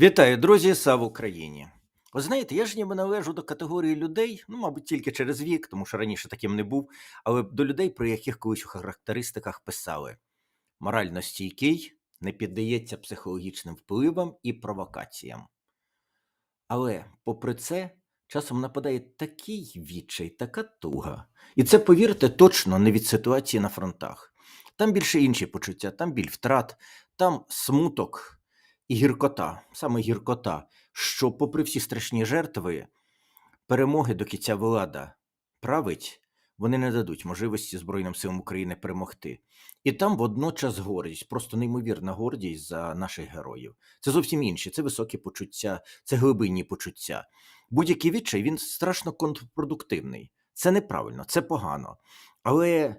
Вітаю, друзі! Слава Україні! Ви знаєте, я ж ніби належу до категорії людей, ну, мабуть, тільки через вік, тому що раніше таким не був, але до людей, про яких колись у характеристиках писали: морально стійкий, не піддається психологічним впливам і провокаціям. Але, попри це, часом нападає такий відчай, така туга. І це, повірте, точно не від ситуації на фронтах. Там більше інші почуття, там біль втрат, там смуток і гіркота, саме гіркота, що, попри всі страшні жертви, перемоги до кінця влада править, вони не дадуть можливості Збройним силам України перемогти. І там водночас гордість, просто неймовірна гордість за наших героїв. Це зовсім інші, це високі почуття, це глибинні почуття. Будь-який відчай він страшно контрпродуктивний. Це неправильно, це погано. Але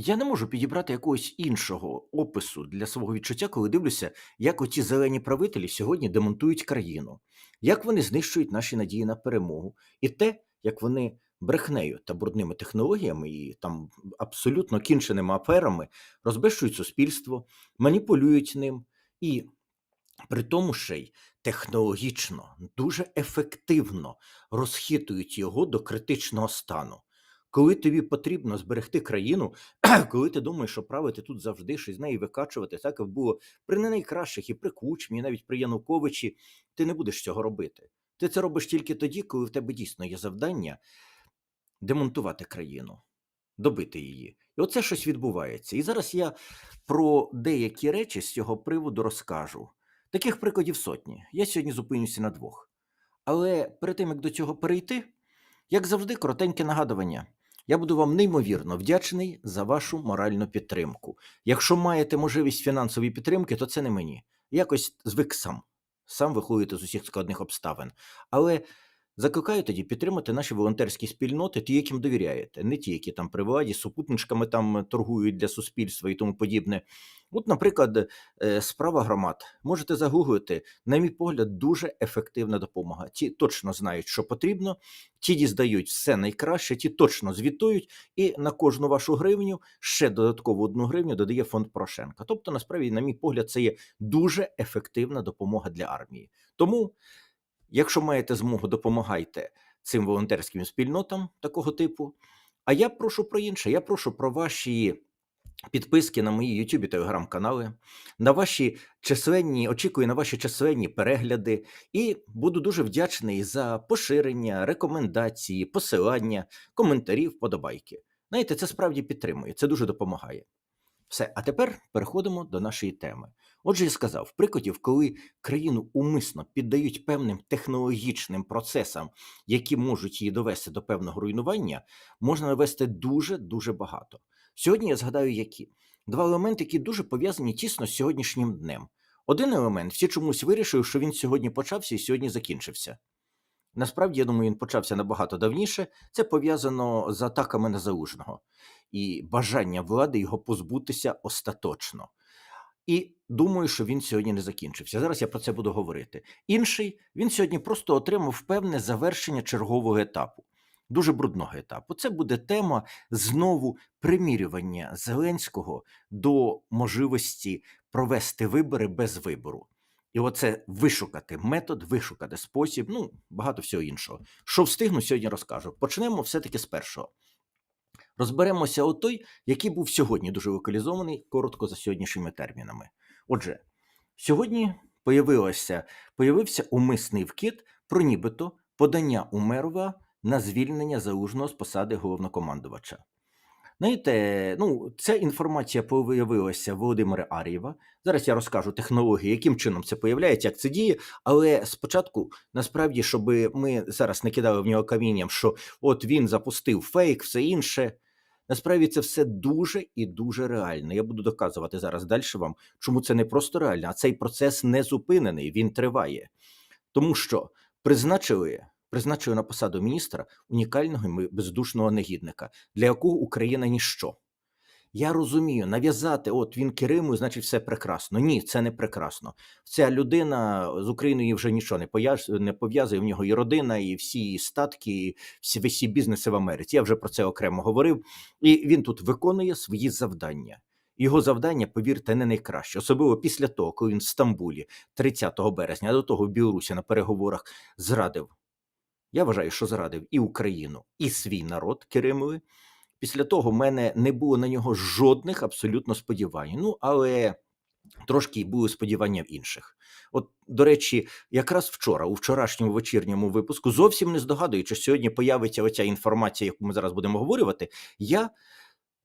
я не можу підібрати якогось іншого опису для свого відчуття, коли дивлюся, як оці зелені правителі сьогодні демонтують країну, як вони знищують наші надії на перемогу, і те, як вони брехнею та брудними технологіями і там абсолютно кінченими аферами розбещують суспільство, маніпулюють ним і при тому ще й технологічно, дуже ефективно розхитують його до критичного стану. Коли тобі потрібно зберегти країну, коли ти думаєш, що правити тут завжди щось з неї викачувати, так як було при не найкращих і при Кучмі, і навіть при Януковичі, ти не будеш цього робити. Ти це робиш тільки тоді, коли в тебе дійсно є завдання демонтувати країну, добити її. І оце щось відбувається. І зараз я про деякі речі з цього приводу розкажу. Таких прикладів сотні. Я сьогодні зупинюся на двох. Але перед тим як до цього перейти, як завжди, коротеньке нагадування. Я буду вам неймовірно вдячний за вашу моральну підтримку. Якщо маєте можливість фінансової підтримки, то це не мені. Якось звик сам, сам виходити з усіх складних обставин. Але закликаю тоді підтримати наші волонтерські спільноти, ті, яким довіряєте, не ті, які там при владі, супутничками там торгують для суспільства і тому подібне. От, наприклад, е, справа громад. Можете загуглити, на мій погляд, дуже ефективна допомога. Ті точно знають, що потрібно, ті дізнають все найкраще, ті точно звітують, і на кожну вашу гривню ще додаткову одну гривню додає фонд Порошенка. Тобто, насправді, на мій погляд, це є дуже ефективна допомога для армії. Тому, якщо маєте змогу, допомагайте цим волонтерським спільнотам такого типу. А я прошу про інше. Я прошу про ваші. Підписки на мої YouTube і телеграм-канали, на ваші численні, очікую на ваші численні перегляди, і буду дуже вдячний за поширення, рекомендації, посилання, коментарі, вподобайки. Знаєте, це справді підтримує, це дуже допомагає. Все, а тепер переходимо до нашої теми. Отже, я сказав, прикладів, коли країну умисно піддають певним технологічним процесам, які можуть її довести до певного руйнування, можна навести дуже дуже багато. Сьогодні я згадаю, які два елементи, які дуже пов'язані тісно з сьогоднішнім днем. Один елемент всі чомусь вирішили, що він сьогодні почався і сьогодні закінчився. Насправді, я думаю, він почався набагато давніше. Це пов'язано з атаками на залужного і бажання влади його позбутися остаточно. І думаю, що він сьогодні не закінчився. Зараз я про це буду говорити. Інший він сьогодні просто отримав певне завершення чергового етапу дуже брудного етапу. Це буде тема знову примірювання Зеленського до можливості провести вибори без вибору. І оце вишукати метод, вишукати спосіб, ну багато всього іншого. Що встигну сьогодні розкажу. Почнемо все-таки з першого. Розберемося о той, який був сьогодні дуже локалізований, коротко за сьогоднішніми термінами. Отже, сьогодні появилося, появився умисний вкид про нібито подання Умерова на звільнення залужного з посади головнокомандувача. Знаєте, ну, ця інформація появилася Володимира Ар'єва. Зараз я розкажу технології, яким чином це появляється, як це діє. Але спочатку, насправді, щоб ми зараз не кидали в нього камінням, що от він запустив фейк, все інше. Насправді це все дуже і дуже реально. Я буду доказувати зараз далі вам, чому це не просто реально, а цей процес не зупинений, він триває. Тому що призначили призначили на посаду міністра унікального і бездушного негідника, для якого Україна ніщо. Я розумію, нав'язати, от він Кириму, значить, все прекрасно. Ні, це не прекрасно. Ця людина з Україною вже нічого не пов'язує. В нього і родина, і всі її статки, і всі всі бізнеси в Америці. Я вже про це окремо говорив. І він тут виконує свої завдання. Його завдання, повірте, не найкраще, особливо після того, коли він в Стамбулі 30 березня, а до того в Білорусі на переговорах зрадив. Я вважаю, що зрадив і Україну, і свій народ Керимові. Після того в мене не було на нього жодних абсолютно сподівань. Ну, але трошки були сподівання в інших. От, до речі, якраз вчора, у вчорашньому вечірньому випуску, зовсім не здогадуючи, що сьогодні появиться оця інформація, яку ми зараз будемо говорювати, я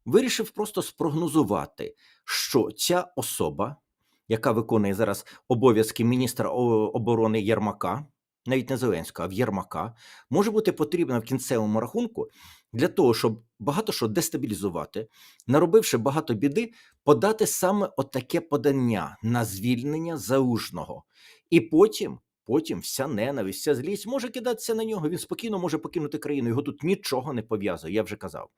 вирішив просто спрогнозувати, що ця особа, яка виконує зараз обов'язки міністра оборони Єрмака, навіть не Зеленського, а в Єрмака, може бути потрібна в кінцевому рахунку для того, щоб багато що дестабілізувати, наробивши багато біди, подати саме отаке подання на звільнення залужного. І потім, потім вся ненависть, вся злість може кидатися на нього. Він спокійно може покинути країну. Його тут нічого не пов'язує, я вже казав.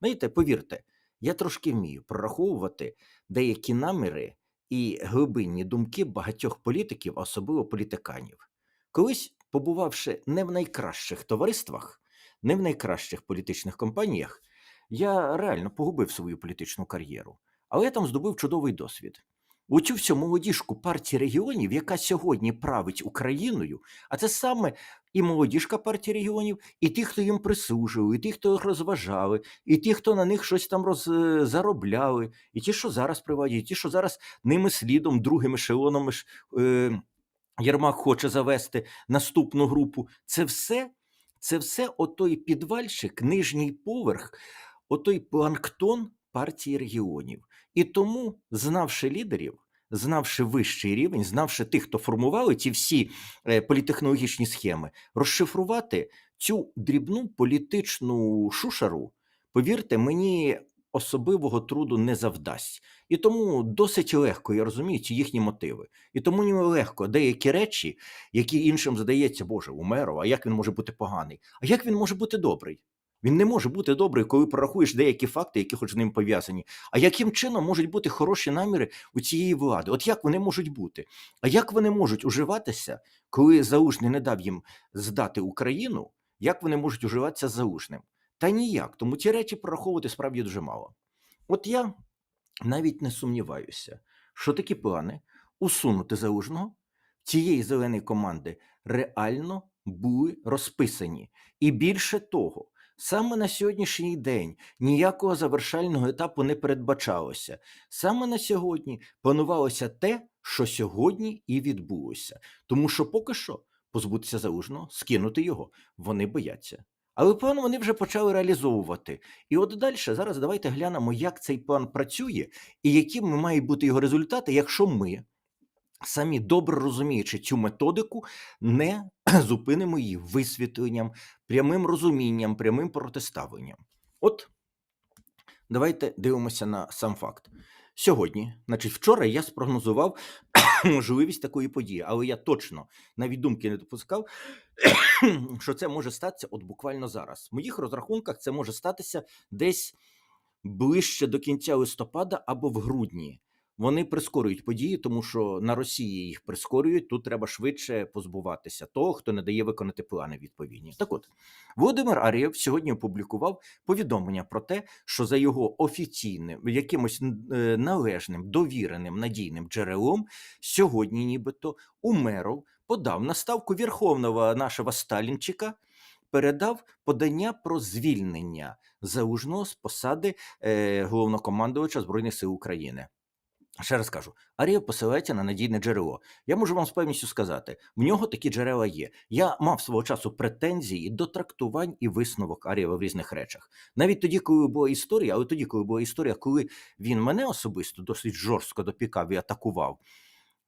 Знаєте, повірте, я трошки вмію прораховувати деякі наміри і глибинні думки багатьох політиків, особливо політиканів. Колись, побувавши не в найкращих товариствах, не в найкращих політичних компаніях, я реально погубив свою політичну кар'єру. Але я там здобув чудовий досвід. Оцю всю молодіжку партії регіонів, яка сьогодні править Україною, а це саме і молодіжка партії регіонів, і ті, хто їм прислужував, і ті, хто їх розважали, і ті, хто на них щось там роз... е, заробляли, і ті, що зараз приводять, і ті, що зараз ними слідом, другим ешелоном е, Єрмак хоче завести наступну групу. Це все, це все отой підвальчик, нижній поверх, отой планктон партії регіонів. І тому, знавши лідерів, знавши вищий рівень, знавши тих, хто формували ці всі е, політехнологічні схеми, розшифрувати цю дрібну політичну шушару, повірте, мені особливого труду не завдасть. І тому досить легко я розумію ці їхні мотиви. І тому мені легко деякі речі, які іншим здається, Боже, Умеров, а як він може бути поганий? А як він може бути добрий? Він не може бути добрий, коли прорахуєш деякі факти, які хоч з ним пов'язані. А яким чином можуть бути хороші наміри у цієї влади? От як вони можуть бути? А як вони можуть уживатися, коли Заужний не дав їм здати Україну? Як вони можуть уживатися з Заужним? Та ніяк. Тому ці речі прораховувати справді дуже мало. От я навіть не сумніваюся, що такі плани усунути Заужного цієї зеленої команди реально були розписані. І більше того, саме на сьогоднішній день ніякого завершального етапу не передбачалося. Саме на сьогодні планувалося те, що сьогодні і відбулося. Тому що поки що позбутися залужного, скинути його, вони бояться. Але план вони вже почали реалізовувати. І от далі зараз давайте глянемо, як цей план працює і якими мають бути його результати, якщо ми, самі добре розуміючи цю методику, не зупинимо її висвітленням, прямим розумінням, прямим протиставленням. От давайте дивимося на сам факт. Сьогодні, значить, вчора я спрогнозував можливість такої події, але я точно навіть думки не допускав, що це може статися от буквально зараз. В моїх розрахунках це може статися десь ближче до кінця листопада або в грудні. Вони прискорюють події, тому що на Росії їх прискорюють. Тут треба швидше позбуватися того, хто не дає виконати плани відповідні. Так от Володимир Арєв сьогодні опублікував повідомлення про те, що за його офіційним, якимось е, належним, довіреним надійним джерелом сьогодні, нібито Умеров подав на ставку Верховного нашого Сталінчика. Передав подання про звільнення залужного з посади е, головнокомандувача Збройних сил України. Ще раз кажу, Арія посилається на надійне джерело. Я можу вам з певністю сказати, в нього такі джерела є. Я мав свого часу претензії до трактувань і висновок Арієва в різних речах. Навіть тоді, коли була історія, але тоді, коли була історія, коли він мене особисто досить жорстко допікав і атакував,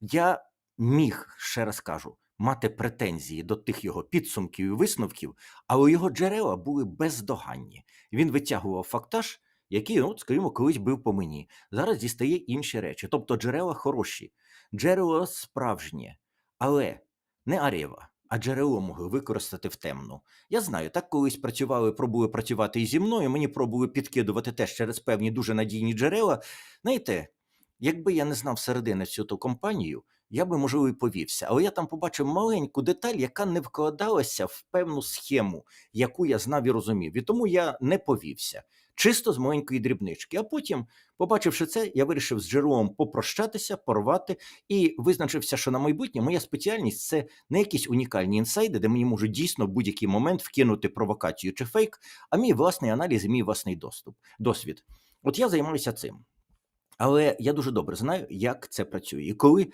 я міг, ще раз кажу, мати претензії до тих його підсумків і висновків, але його джерела були бездоганні. Він витягував фактаж, який, ну, скажімо, колись бив по мені. Зараз дістає інші речі. Тобто джерела хороші, джерело справжнє, але не Арєва. А джерело могли використати в темну. Я знаю, так колись працювали, пробували працювати і зі мною. Мені пробували підкидувати теж через певні дуже надійні джерела. Знаєте, якби я не знав середини всю ту компанію, я би, можливо, і повівся. Але я там побачив маленьку деталь, яка не вкладалася в певну схему, яку я знав і розумів. І тому я не повівся. Чисто з маленької дрібнички. А потім, побачивши це, я вирішив з джерелом попрощатися, порвати і визначився, що на майбутнє моя спеціальність це не якісь унікальні інсайди, де мені можуть дійсно в будь-який момент вкинути провокацію чи фейк, а мій власний аналіз і мій власний доступ, досвід. От я займаюся цим. Але я дуже добре знаю, як це працює. І коли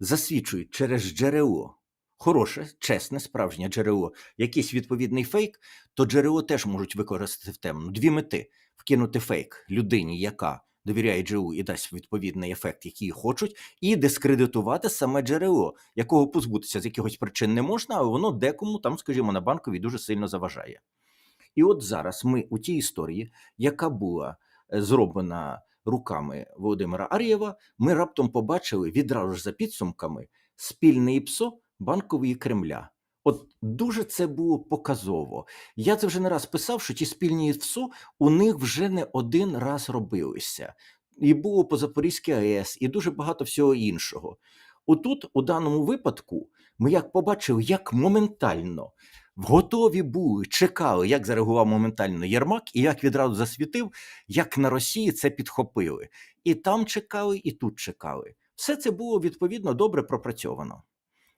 засвідчують через джерело, хороше, чесне, справжнє джерело, якийсь відповідний фейк, то джерело теж можуть використати в темну. Дві мети: вкинути фейк людині, яка довіряє джерелу і дасть відповідний ефект, який хочуть, і дискредитувати саме джерело, якого позбутися з якихось причин не можна, але воно декому там, скажімо, на банковій дуже сильно заважає. І от зараз ми у тій історії, яка була е, зроблена руками Володимира Ар'єва, ми раптом побачили відразу ж за підсумками спільне ІПСО банкової Кремля. От дуже це було показово. Я це вже не раз писав, що ті спільні ІПСО у них вже не один раз робилися. І було по Запорізькій АЕС, і дуже багато всього іншого. Отут, у даному випадку, ми як побачили, як моментально готові були, чекали, як зареагував моментально Єрмак, і як відразу засвітив, як на Росії це підхопили. І там чекали, і тут чекали. Все це було відповідно добре пропрацьовано.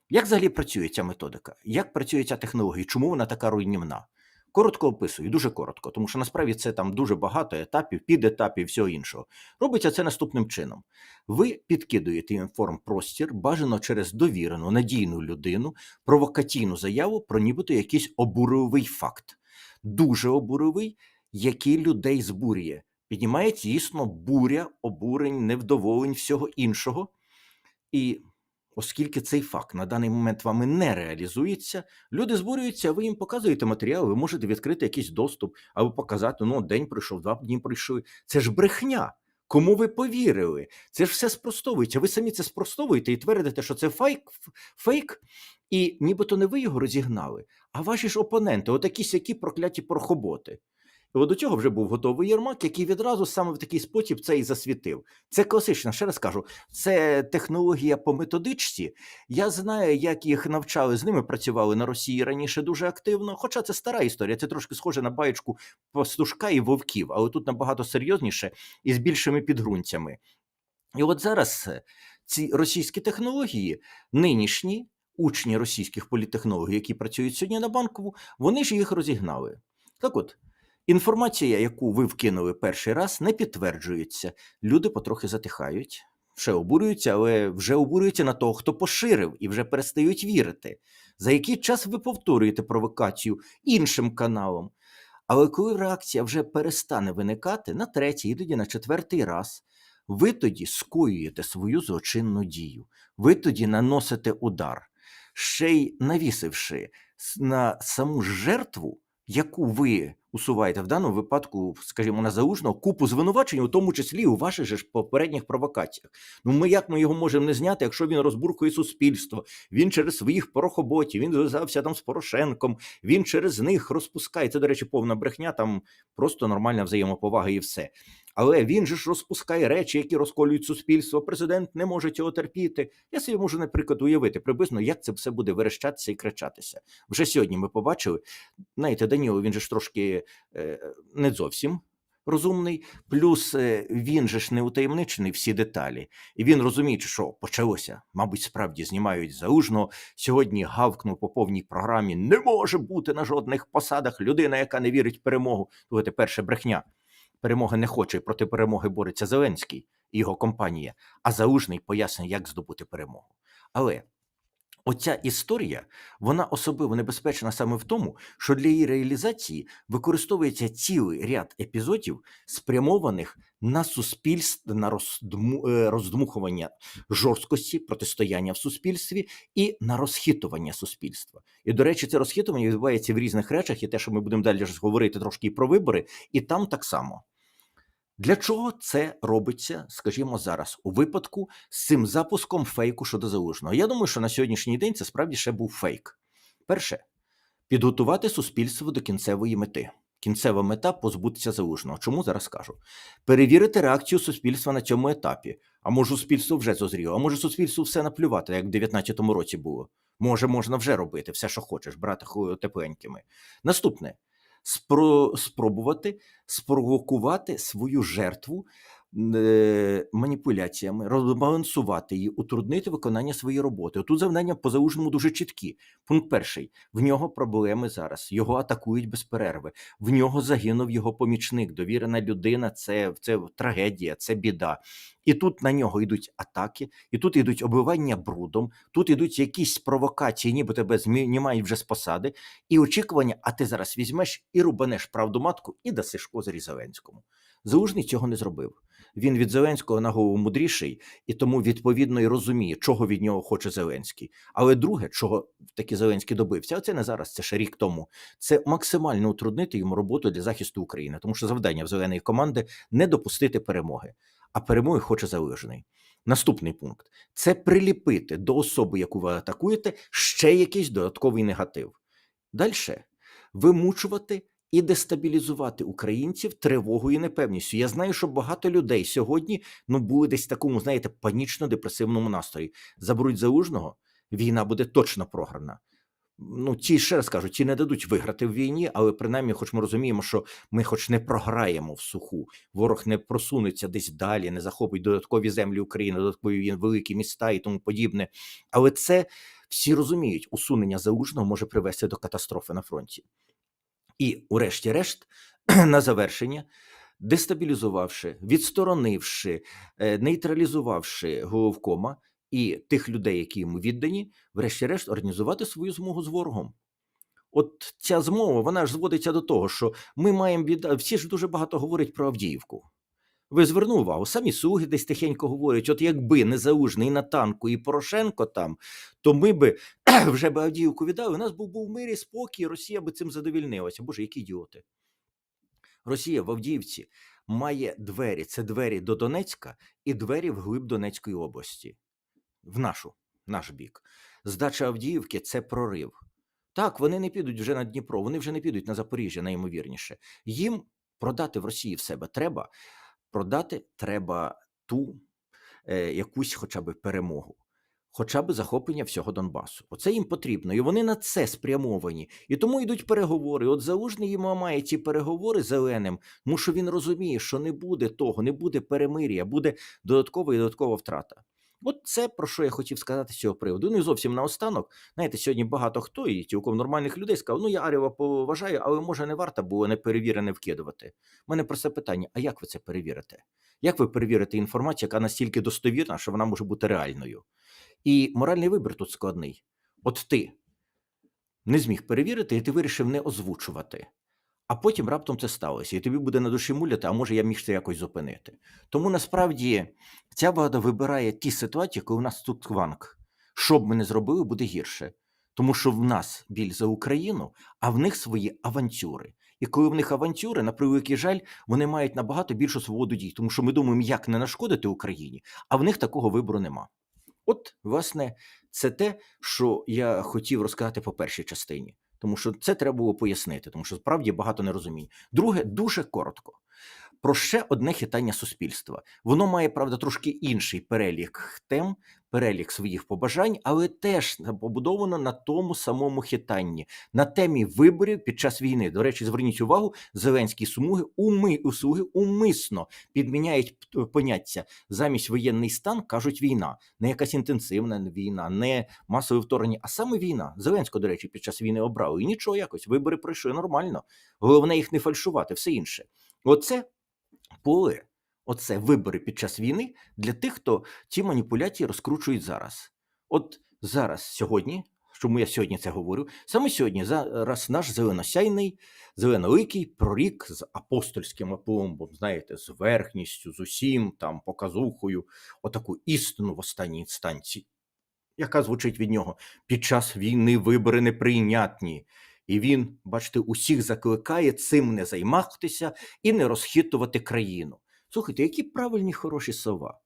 Як взагалі працює ця методика? Як працює ця технологія? Чому вона така руйнівна? Коротко описую, дуже коротко, тому що насправді це там дуже багато етапів, підетапів, всього іншого. Робиться це наступним чином: ви підкидуєте інформпростір, бажано через довірену, надійну людину, провокаційну заяву про нібито якийсь обурливий факт, дуже обурливий, який людей збурює. Піднімається дійсно буря, обурень, невдоволень, всього іншого. І оскільки цей факт на даний момент вами не реалізується, люди збурюються, ви їм показуєте матеріал, ви можете відкрити якийсь доступ, або показати, ну, день пройшов, два дні пройшли. Це ж брехня. Кому ви повірили? Це ж все спростовується. Ви самі це спростовуєте і твердите, що це фейк, фейк, і нібито не ви його розігнали, а ваші ж опоненти, отакі сякі прокляті порохоботи. До цього вже був готовий Єрмак, який відразу саме в такий спосіб це і засвітив. Це класична, ще раз кажу, це технологія по методичці. Я знаю, як їх навчали, з ними працювали на Росії раніше дуже активно. Хоча це стара історія, це трошки схоже на баєчку пастушка і вовків, але тут набагато серйозніше і з більшими підґрунтями. І от зараз е, ці російські технології, нинішні учні російських політтехнологій, які працюють сьогодні на банкову, вони ж їх розігнали. Так от. Інформація, яку ви вкинули перший раз, не підтверджується. Люди потрохи затихають, ще обурюються, але вже обурюються на того, хто поширив, і вже перестають вірити. За який час ви повторюєте провокацію іншим каналом. Але коли реакція вже перестане виникати на третій, іноді на четвертий раз, ви тоді скоюєте свою злочинну дію, ви тоді наносите удар, ще й навісивши на саму жертву яку ви усуваєте в даному випадку, скажімо, на залужного купу звинувачень, у тому числі у ваших же ж попередніх провокаціях. Ну ми як ми його можемо не зняти, якщо він розбуркує суспільство? Він через своїх порохоботів, він зв'язався там з Порошенком, він через них розпускає. Це, до речі, повна брехня, там просто нормальна взаємоповага і все. Але він же ж розпускає речі, які розколюють суспільство. Президент не може цього терпіти. Я собі можу, наприклад, уявити приблизно, як це все буде верещатися і кричатися. Вже сьогодні ми побачили. Знаєте, Даніло, він же ж трошки е, не зовсім. Розумний, плюс е, він же ж не утаємничений всі деталі, і він розуміє, що почалося. Мабуть, справді знімають заужно. Сьогодні гавкнув по повній програмі: не може бути на жодних посадах людина, яка не вірить в перемогу. Слухайте, перше брехня перемоги не хоче, проти перемоги бореться Зеленський і його компанія, а Залужний пояснює, як здобути перемогу. Але оця історія вона особливо небезпечна саме в тому, що для її реалізації використовується цілий ряд епізодів, спрямованих на суспільство, на роздму, е, роздмухування жорсткості протистояння в суспільстві і на розхитування суспільства. І, до речі, це розхитування відбувається в різних речах, і те, що ми будемо далі говорити трошки про вибори, і там так само. Для чого це робиться, скажімо, зараз у випадку з цим запуском фейку щодо залужного? Я думаю, що на сьогоднішній день це справді ще був фейк. Перше, підготувати суспільство до кінцевої мети. Кінцева мета позбутися залужного. Чому зараз кажу? Перевірити реакцію суспільства на цьому етапі. А може, суспільство вже зозріло, а може суспільству все наплювати, як в 19-му році було. Може, можна вже робити все, що хочеш, брати тепленькими. Наступне спро, спробувати спровокувати свою жертву маніпуляціями, розбалансувати її, утруднити виконання своєї роботи. Отут завдання по заужному дуже чіткі. Пункт перший: в нього проблеми зараз. Його атакують без перерви. В нього загинув його помічник. Довірена людина це, це трагедія, це біда. І тут на нього йдуть атаки, і тут йдуть оббивання брудом, тут йдуть якісь провокації, ніби тебе знімають вже з посади, і очікування, а ти зараз візьмеш і рубанеш правду матку і дасиш козирі Зеленському. Залужний цього не зробив. Він від Зеленського на голову мудріший і тому відповідно і розуміє, чого від нього хоче Зеленський. Але друге, чого таки Зеленський добився, а це не зараз, це ще рік тому. Це максимально утруднити йому роботу для захисту України, тому що завдання в зеленої команди не допустити перемоги. А перемоги хоче Залужний. Наступний пункт це приліпити до особи, яку ви атакуєте, ще якийсь додатковий негатив. Далі вимучувати і дестабілізувати українців тривогою і непевністю. Я знаю, що багато людей сьогодні ну були десь в такому, знаєте, панічно-депресивному настрої. Заберуть залужного, війна буде точно програна. Ну, ті ще раз кажу, ті не дадуть виграти в війні, але принаймні, хоч ми розуміємо, що ми, хоч не програємо в суху, ворог не просунеться десь далі, не захопить додаткові землі України, додаткові великі міста і тому подібне. Але це всі розуміють, усунення залужного може привести до катастрофи на фронті. І, урешті-решт, на завершення, дестабілізувавши, відсторонивши, е, нейтралізувавши головкома і тих людей, які йому віддані, врешті-решт, організувати свою змогу з ворогом. От ця змова, вона ж зводиться до того, що ми маємо від... Всі ж дуже багато говорять про Авдіївку. Ви звернули увагу, самі слуги десь тихенько говорять: от якби не Залужний на танку і Порошенко там, то ми би вже би Авдіївку віддали. У нас був був мир і спокій, Росія би цим задовільнилася. Боже, які ідіоти. Росія в Авдіївці має двері. Це двері до Донецька і двері в глиб Донецької області. В нашу, наш бік. Здача Авдіївки це прорив. Так, вони не підуть вже на Дніпро, вони вже не підуть на Запоріжжя, найімовірніше. Їм продати в Росії в себе треба. Продати треба ту е, якусь хоча б перемогу, хоча б захоплення всього Донбасу. Оце їм потрібно, і вони на це спрямовані. І тому йдуть переговори. От залужний йому має ці переговори зеленим, тому що він розуміє, що не буде того, не буде перемир'я, буде додаткова і додаткова втрата. От це про що я хотів сказати з цього приводу. Ну і зовсім наостанок. Знаєте, сьогодні багато хто і цілком нормальних людей сказав: ну я Арєва поважаю, але може не варто було неперевірене вкидувати. У мене про це питання: а як ви це перевірите? Як ви перевірите інформацію, яка настільки достовірна, що вона може бути реальною? І моральний вибір тут складний. От ти не зміг перевірити, і ти вирішив не озвучувати. А потім раптом це сталося, і тобі буде на душі муляти, а може я міг це якось зупинити. Тому насправді ця влада вибирає ті ситуації, коли в нас тут кванк. Що б ми не зробили, буде гірше. Тому що в нас біль за Україну, а в них свої авантюри. І коли в них авантюри, на превеликий жаль, вони мають набагато більшу свободу дій, тому що ми думаємо, як не нашкодити Україні, а в них такого вибору нема. От, власне, це те, що я хотів розказати по першій частині тому що це треба було пояснити, тому що справді багато нерозумінь. Друге, дуже коротко. Про ще одне хитання суспільства. Воно має, правда, трошки інший перелік тем, перелік своїх побажань, але теж побудовано на тому самому хитанні, на темі виборів під час війни. До речі, зверніть увагу, зеленські смуги уми услуги умисно підміняють поняття замість воєнний стан, кажуть війна, не якась інтенсивна війна, не масове вторгнення, а саме війна. Зеленського, до речі, під час війни обрали. І нічого якось вибори пройшли нормально. Головне їх не фальшувати, все інше. Оце поле, оце вибори під час війни для тих, хто ці маніпуляції розкручують зараз. От зараз, сьогодні, чому я сьогодні це говорю? Саме сьогодні зараз наш зеленосяйний, зеленоликий прорік з апостольським апломбом, знаєте, з верхністю, з усім там показухою, отаку істину в останній інстанції, яка звучить від нього під час війни вибори неприйнятні. І він, бачите, усіх закликає цим не займатися і не розхитувати країну. Слухайте, які правильні хороші слова.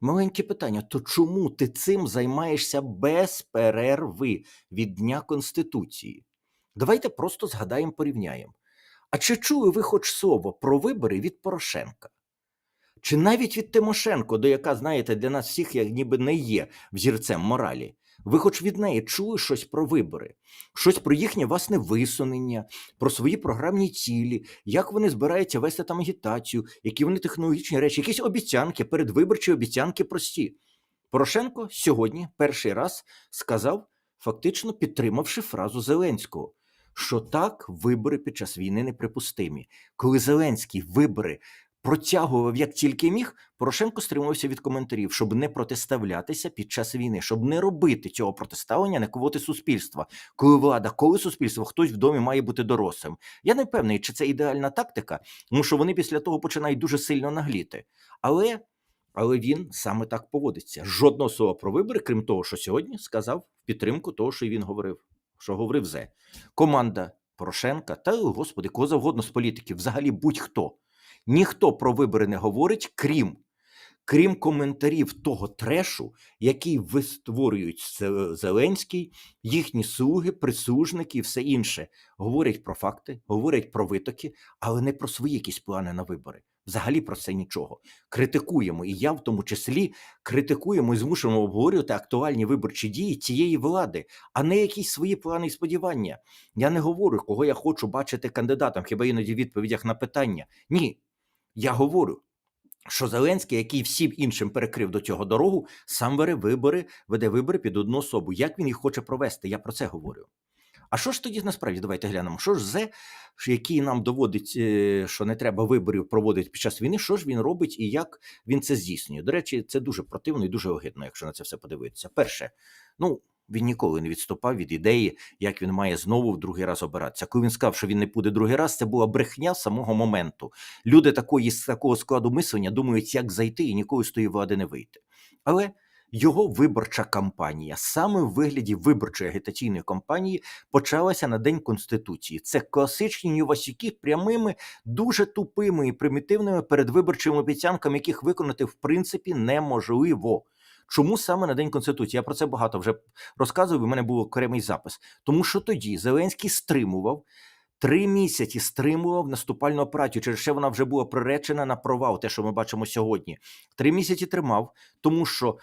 Маленьке питання: то чому ти цим займаєшся без перерви від Дня Конституції? Давайте просто згадаємо, порівняємо. А чи чули ви хоч слово про вибори від Порошенка? Чи навіть від Тимошенко, до яка, знаєте, для нас всіх як ніби не є взірцем моралі? Ви хоч від неї чули щось про вибори, щось про їхнє власне висунення, про свої програмні цілі, як вони збираються вести там агітацію, які вони технологічні речі, якісь обіцянки, передвиборчі обіцянки прості. Порошенко сьогодні перший раз сказав, фактично підтримавши фразу Зеленського, що так, вибори під час війни неприпустимі. Коли Зеленський вибори протягував як тільки міг, Порошенко стримувався від коментарів, щоб не протиставлятися під час війни, щоб не робити цього протиставлення, не ковоти суспільства. Коли влада, коли суспільство, хтось в домі має бути дорослим. Я не певний, чи це ідеальна тактика, тому що вони після того починають дуже сильно нагліти. Але. Але він саме так поводиться. Жодного слова про вибори, крім того, що сьогодні сказав в підтримку того, що він говорив, що говорив Зе. Команда Порошенка та господи, кого завгодно з політиків, взагалі будь-хто. Ніхто про вибори не говорить, крім крім коментарів того трешу, який вистворюють Зе- Зеленський, їхні слуги, прислужники і все інше. Говорять про факти, говорять про витоки, але не про свої якісь плани на вибори. Взагалі про це нічого. Критикуємо, і я в тому числі критикуємо і змушуємо обговорювати актуальні виборчі дії цієї влади, а не якісь свої плани і сподівання. Я не говорю, кого я хочу бачити кандидатом, хіба іноді в відповідях на питання. Ні. Я говорю, що Зеленський, який всім іншим перекрив до цього дорогу, сам бере вибори, веде вибори під одну особу. Як він їх хоче провести? Я про це говорю. А що ж тоді насправді давайте глянемо? Що ж зе, який нам доводить, е, що не треба виборів проводити під час війни, що ж він робить і як він це здійснює? До речі, це дуже противно і дуже огидно, якщо на це все подивитися. Перше, ну він ніколи не відступав від ідеї, як він має знову в другий раз обиратися. Коли він сказав, що він не буде другий раз, це була брехня самого моменту. Люди такої з такого складу мислення думають, як зайти і ніколи з тої влади не вийти. Але його виборча кампанія саме в вигляді виборчої агітаційної кампанії почалася на День Конституції. Це класичні нювасюки прямими, дуже тупими і примітивними передвиборчими обіцянками, яких виконати в принципі неможливо. Чому саме на День Конституції? Я про це багато вже розказував. У мене був окремий запис. Тому що тоді Зеленський стримував. Три місяці стримував наступальну операцію, через що вона вже була приречена на провал, те, що ми бачимо сьогодні. Три місяці тримав, тому що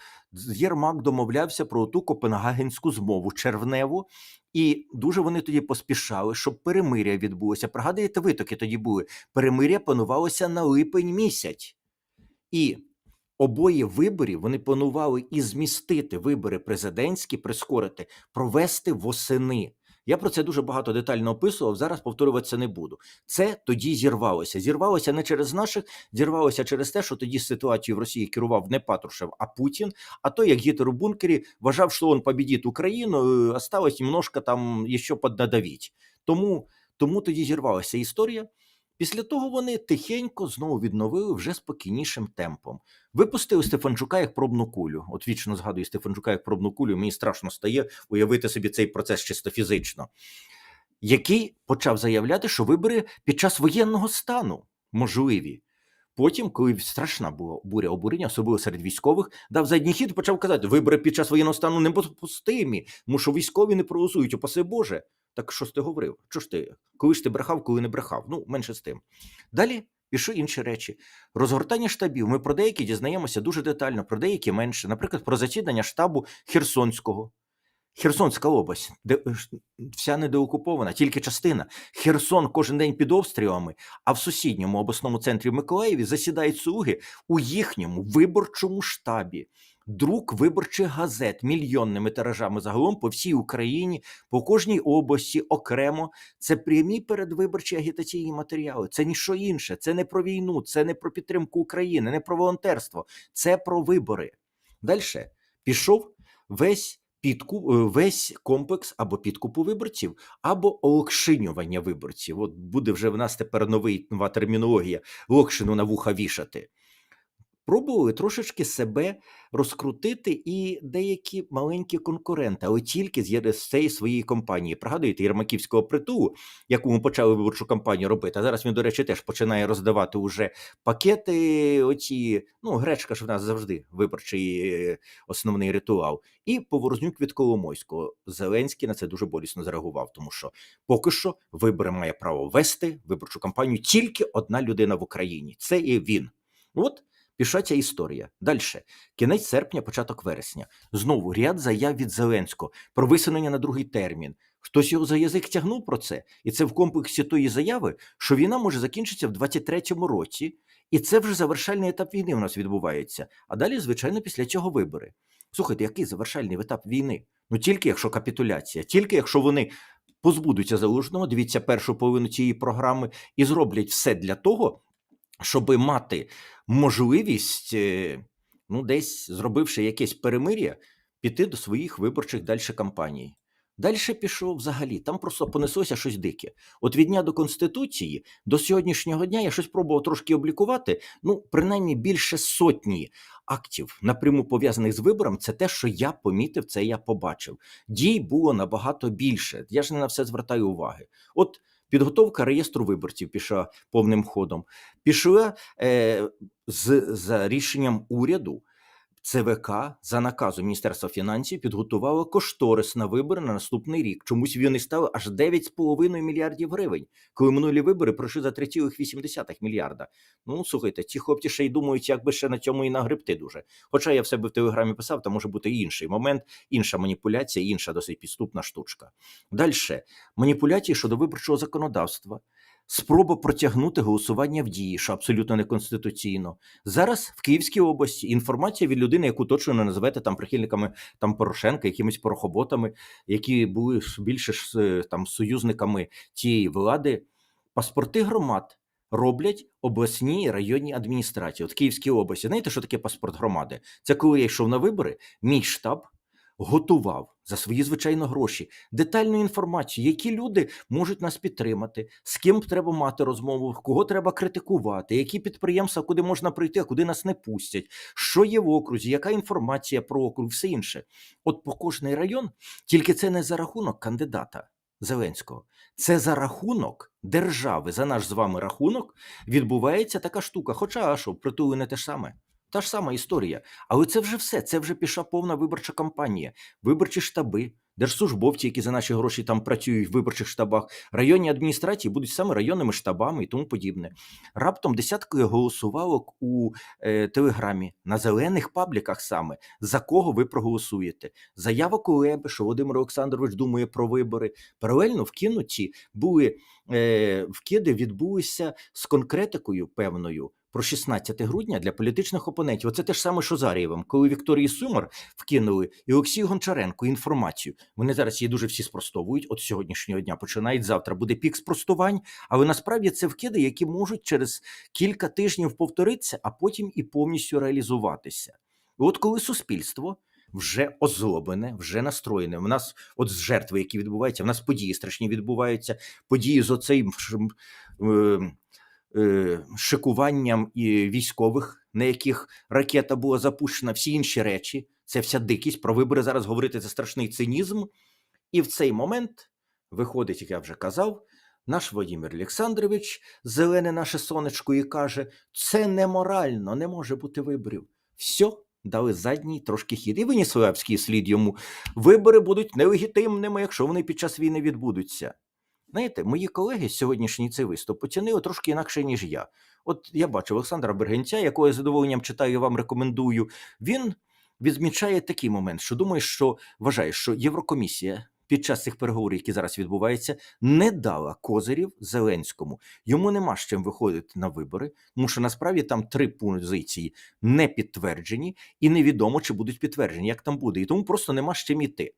Єрмак домовлявся про ту Копенгагенську змову червневу, і дуже вони тоді поспішали, щоб перемиря відбулося. Пригадуєте, витоки тоді були. Перемиря планувалося на липень місяць. І обоє виборів вони планували і змістити вибори президентські, прискорити, провести восени. Я про це дуже багато детально описував. Зараз повторюватися не буду. Це тоді зірвалося. Зірвалося не через наших, зірвалося через те, що тоді ситуацією в Росії керував не Патрушев, а Путін. А той, як Гітер у бункері, вважав, що він побідить Україну, е, осталось немножко там ще поднадавіть. Тому, тому тоді зірвалася історія. Після того вони тихенько знову відновили вже спокійнішим темпом. Випустили Стефанчука як пробну кулю. От вічно згадую Стефанчука як пробну кулю. Мені страшно стає уявити собі цей процес чисто фізично, який почав заявляти, що вибори під час воєнного стану можливі. Потім, коли страшна була буря обурення, особливо серед військових, дав задній хід і почав казати: вибори під час воєнного стану непопустимі, тому що військові не проголосують, упаси Боже. Так що ж ти говорив? Що ж ти? Коли ж ти брехав, коли не брехав? Ну, менше з тим. Далі пішли інші речі. Розгортання штабів. Ми про деякі дізнаємося дуже детально, про деякі менше. Наприклад, про засідання штабу Херсонського. Херсонська область, де е, вся недоокупована, тільки частина. Херсон кожен день під обстрілами, а в сусідньому обласному центрі Миколаєві засідають слуги у їхньому виборчому штабі. Друк виборчих газет мільйонними тиражами загалом по всій Україні, по кожній області окремо. Це прямі передвиборчі агітаційні матеріали. Це ніщо інше. Це не про війну, це не про підтримку України, не про волонтерство, це про вибори. Далі пішов весь підкуп, е, весь комплекс або підкупу виборців, або олокшинювання виборців. От буде вже в нас тепер новий нова термінологія локшину на вуха вішати. Пробували трошечки себе розкрутити і деякі маленькі конкуренти, але тільки з цієї своєї компанії. Пригадуєте Єрмаківського притулу, яку ми почали виборчу кампанію робити. А зараз він, до речі, теж починає роздавати уже пакети. Оці, ну, гречка ж в нас завжди виборчий е, основний ритуал. І Поворознюк від Коломойського. Зеленський на це дуже болісно зреагував, тому що поки що вибори має право вести виборчу кампанію тільки одна людина в Україні. Це і він. От Пішла ця історія. Далі. Кінець серпня, початок вересня. Знову ряд заяв від Зеленського про висунення на другий термін. Хтось його за язик тягнув про це, і це в комплексі тої заяви, що війна може закінчитися в 23-му році, і це вже завершальний етап війни у нас відбувається. А далі, звичайно, після цього вибори. Слухайте, який завершальний етап війни? Ну тільки якщо капітуляція, тільки якщо вони позбудуться залужного, дивіться першу половину цієї програми і зроблять все для того, щоб мати можливість, е, ну, десь зробивши якесь перемир'я, піти до своїх виборчих далі кампаній. Далі пішов взагалі, там просто понеслося щось дике. От від дня до Конституції до сьогоднішнього дня я щось пробував трошки облікувати. Ну, принаймні більше сотні актів напряму пов'язаних з вибором. Це те, що я помітив, це я побачив. Дій було набагато більше. Я ж не на все звертаю уваги. От підготовка реєстру виборців пішла повним ходом. Пішла е, з, за рішенням уряду. ЦВК за наказом Міністерства фінансів підготувало кошторис на вибори на наступний рік. Чомусь вони стали аж 9,5 мільярдів гривень, коли минулі вибори пройшли за 3,8 мільярда. Ну слухайте, ці хлопці ще й думають, як би ще на цьому і нагребти дуже. Хоча я в себе в телеграмі писав, там може бути інший момент, інша маніпуляція, інша досить підступна штучка. Далі маніпуляції щодо виборчого законодавства. Спроба протягнути голосування в дії, що абсолютно неконституційно. Зараз в Київській області інформація від людини, яку точно не називете там прихильниками там Порошенка, якимись порохоботами, які були більше там союзниками тієї влади. Паспорти громад роблять обласні районні адміністрації. От Київській області. Знаєте, що таке паспорт громади? Це коли я йшов на вибори, мій штаб готував за свої звичайно гроші детальну інформацію, які люди можуть нас підтримати, з ким треба мати розмову, кого треба критикувати, які підприємства, куди можна прийти, а куди нас не пустять, що є в окрузі, яка інформація про округ, все інше. От по кожний район, тільки це не за рахунок кандидата. Зеленського, це за рахунок держави, за наш з вами рахунок відбувається така штука. Хоча а що, притули не те ж саме. Та ж сама історія. Але це вже все. Це вже пішла повна виборча кампанія, виборчі штаби, держслужбовці, які за наші гроші там працюють в виборчих штабах, районні адміністрації будуть саме районними штабами і тому подібне. Раптом десяткою голосувалок у е, телеграмі на зелених пабліках саме за кого ви проголосуєте. Заява Кулеби, що Володимир Олександрович думає про вибори. Паралельно вкинуті були е, вкиди, відбулися з конкретикою певною про 16 грудня для політичних опонентів. Оце те ж саме, що з Арієвим, коли Вікторії Сумар вкинули і Олексію Гончаренко інформацію. Вони зараз її дуже всі спростовують. От сьогоднішнього дня починають завтра. Буде пік спростувань, але насправді це вкиди, які можуть через кілька тижнів повторитися, а потім і повністю реалізуватися. І От коли суспільство. Вже озлоблене, вже настроєне. В нас от жертви, які відбуваються, в нас події страшні відбуваються. Події з оцим е, шикуванням і військових, на яких ракета була запущена, всі інші речі. Це вся дикість. Про вибори зараз говорити це страшний цинізм. І в цей момент виходить, як я вже казав, наш Володимир Олександрович, зелене наше сонечко, і каже: це неморально, не може бути виборів. Все. Дали задній трошки хід. І виніс левський слід йому. Вибори будуть нелегітимними, якщо вони під час війни відбудуться. Знаєте, мої колеги сьогоднішній цей виступ оцінили трошки інакше, ніж я. От я бачу Олександра Бергенця, якого я задоволенням читаю, і вам рекомендую. Він відмічає такий момент, що думає, що вважає, що Єврокомісія під час цих переговорів, які зараз відбуваються, не дала козирів Зеленському. Йому нема з чим виходити на вибори, тому що насправді там три позиції не підтверджені, і невідомо, чи будуть підтверджені, як там буде. І тому просто нема з чим іти.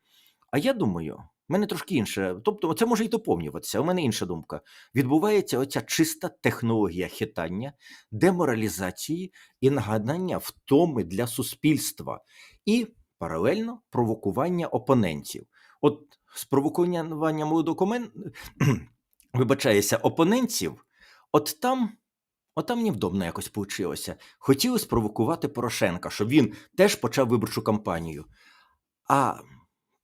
А я думаю, в мене трошки інше. Тобто, це може і доповнюватися. У мене інша думка. Відбувається оця чиста технологія хитання, деморалізації і нагадання втоми для суспільства, і паралельно провокування опонентів. От з провокуванням вибачається опонентів, от там. От невдобно якось получилося. Хотіли спровокувати Порошенка, щоб він теж почав виборчу кампанію. А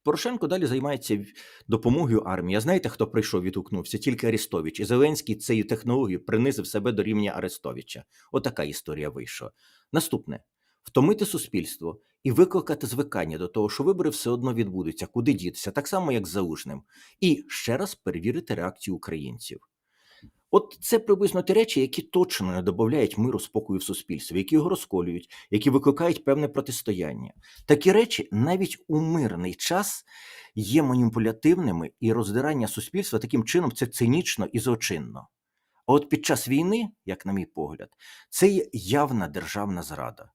Порошенко далі займається допомогою армії. Знаєте, хто прийшов, відгукнувся? Тільки Арестович. І Зеленський цією технологією принизив себе до рівня Арестовича. Отака історія вийшла. Наступне втомити суспільство і викликати звикання до того, що вибори все одно відбудуться, куди дітися, так само, як з Залужним. І ще раз перевірити реакцію українців. От це приблизно ті речі, які точно не додають миру спокою в суспільстві, які його розколюють, які викликають певне протистояння. Такі речі навіть у мирний час є маніпулятивними, і роздирання суспільства таким чином це цинічно і злочинно. А от під час війни, як на мій погляд, це є явна державна зрада.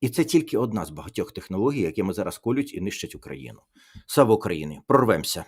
І це тільки одна з багатьох технологій, якими зараз колють і нищать Україну. Слава Україні! Прорвемося!